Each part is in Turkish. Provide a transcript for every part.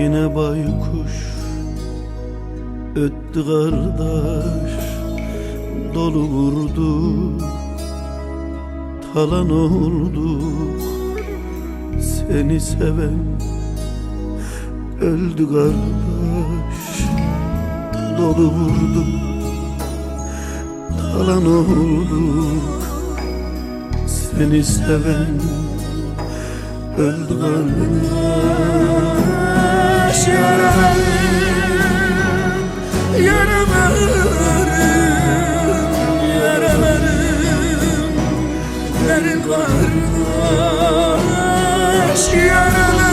Yine baykuş öttü kardeş Dolu vurdu talan olduk Seni seven öldü kardeş Dolu vurdu talan olduk Seni seven öldü kardeş Yaralarım Yaralarım Yaralarım Derin kardeş Yaralarım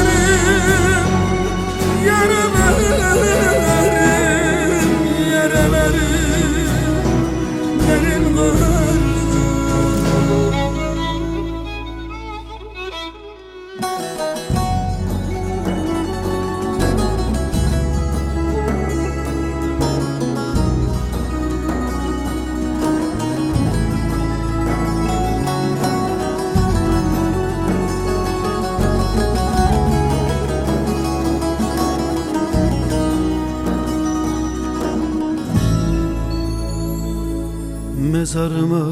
Mezarıma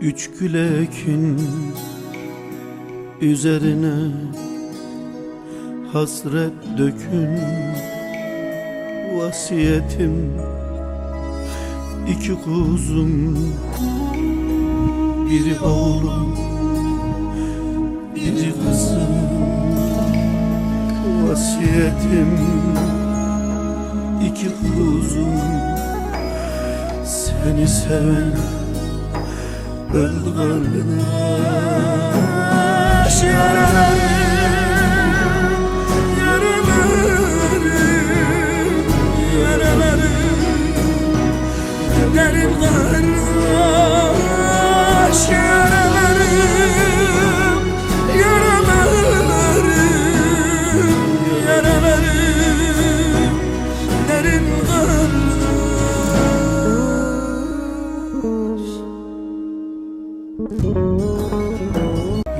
üç gül ekin Üzerine hasret dökün Vasiyetim. İki kuzum Biri oğlum biri kızım. Vasiyetim iki kuzum seni seven öldü kardeş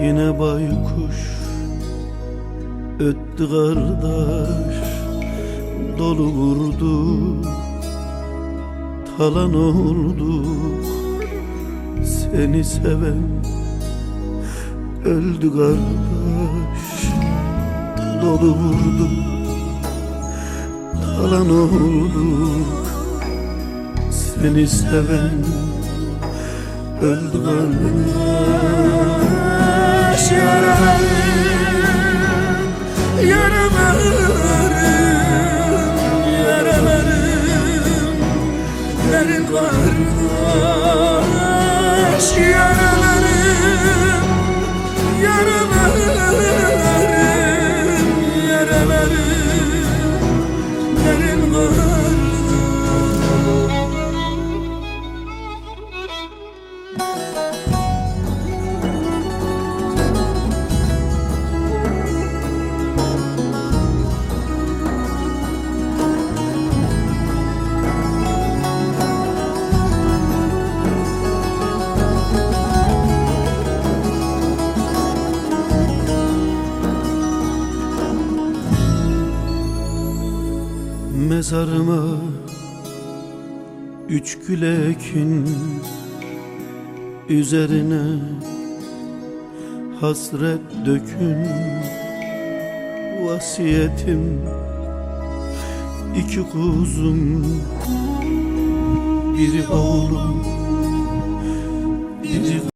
Yine baykuş öttü kardeş Dolu vurdu talan olduk Seni seven öldü kardeş Dolu vurdu talan olduk Seni seven öldü kardeş Yaralarım, yaralarım, yaralarım Derin kardeş Yaralarım, yaralarım, yaralarım Derin kardeş Mezarıma üç gül ekin Üzerine hasret dökün Vasiyetim. İki kuzum Biri oğlum biri